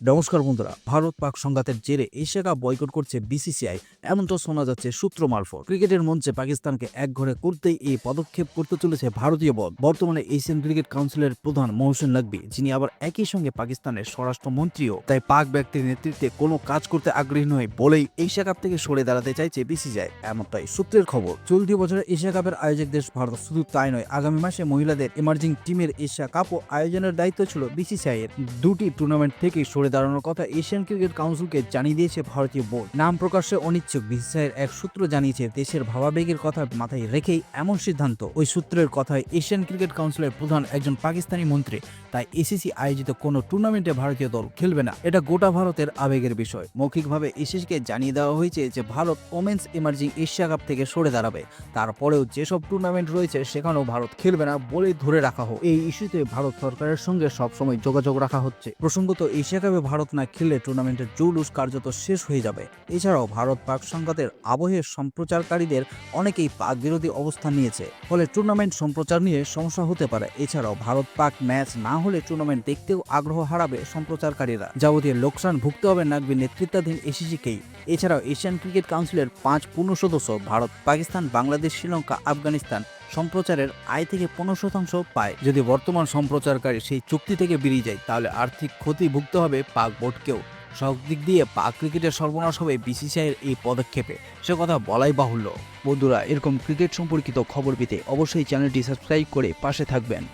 নমস্কার বন্ধুরা, ভারত পাক সংঘাতের জেরে এশিয়া কাপ বয়কট করছে বিসিসিআই এমনটা শোনা যাচ্ছে সূত্র মারফত। ক্রিকেটের মঞ্চে পাকিস্তানকে একঘরে করতেই এই পদক্ষেপ করতে চলেছে ভারতীয় বল। বর্তমানে এশিয়ান ক্রিকেট কাউন্সিলের প্রধান মহসিন লাগবি যিনি আবার একই সঙ্গে পাকিস্তানের স্বরাষ্ট্রমন্ত্রীও। তাই পাক ব্যক্তির নেতৃত্বে কোনো কাজ করতে আগ্রহী নয় বলেই এশিয়া কাপ থেকে সরে দাঁড়াতে চাইছে বিসিসিআই এমনটাই সূত্রের খবর। চলতি বছরে এশিয়া কাপের আয়োজক দেশ ভারত, শুধু তাই নয়, আগামী মাসে মহিলাদের এমার্জিং টিমের এশিয়া কাপও আয়োজনের দায়িত্ব ছিল বিসিসিআই এর দুটি টুর্নামেন্ট থেকেই সরে দাঁড়ানোর কথা এশিয়ান ক্রিকেট কাউন্সিলকে জানিয়ে দিয়েছে ভারতীয় বোর্ড। নাম প্রকাশে অনিচ্ছুক। বিসিসিআইয়ের এক সূত্র জানিয়েছে, দেশের ভাবাবেগের কথা মাথায় রেখেই এমন সিদ্ধান্ত। ওই সূত্রের কথায় এশিয়ান ক্রিকেট কাউন্সিলের প্রধান একজন পাকিস্তানি মন্ত্রী, তাই এসিসি আয়োজিত কোনো টুর্নামেন্টে ভারতীয় দল খেলবে না। এটা গোটা ভারতের আবেগের বিষয়। মৌখিকভাবে এসিসিকে জানিয়ে দেওয়া হয়েছে যে, Bharat women's emerging Asia Cup থেকে সরে দাঁড়াবে। তারপরেও যেসব টুর্নামেন্ট রয়েছে, সেখানেও ভারত খেলবে না বলেই ধরে রাখা হোক। এই ইস্যুতে ভারত সরকারের সঙ্গে সবসময় যোগাযোগ রাখা হচ্ছে। প্রসঙ্গত, এশিয়া কাপে ভারত না খেললে টুর্নামেন্টের জুলুস কার্যত শেষ হয়ে যাবে। এছাড়াও ভারত পাক সংঘাতের আবহে সম্প্রচারকারীদের অনেকেই পাক বিরোধী অবস্থান নিয়েছে। ফলে টুর্নামেন্ট সম্প্রচার নিয়ে সমস্যা হতে পারে। এছাড়াও ভারত পাক ম্যাচ না হলে টুর্নামেন্ট দেখতেও আগ্রহ হারাবে সম্প্রচারকারীরা। যাবতীয় লোকসান ভুগতে হবে নাকবি নেতৃত্বাধীন এসিসিকেই এছাড়াও এশিয়ান ক্রিকেট কাউন্সিলের পাঁচ পূর্ণ সদস্য ভারত, পাকিস্তান, বাংলাদেশ, শ্রীলঙ্কা, আফগানিস্তান সম্প্রচারের আয় থেকে পনেরো শতাংশ পায়। যদি বর্তমান সম্প্রচারকারী সেই চুক্তি থেকে বেরিয়ে যায়, তাহলে আর্থিক ক্ষতি ভুগতে হবে পাক বোর্ডকেও। সব দিক দিয়ে পাক ক্রিকেটের সর্বনাশ হবে বিসিসিআইয়ের এই পদক্ষেপে। সে কথা বলাই বাহুল্য। বন্ধুরা, এরকম ক্রিকেট সম্পর্কিত খবর পেতে অবশ্যই চ্যানেলটি সাবস্ক্রাইব করে পাশে থাকবেন।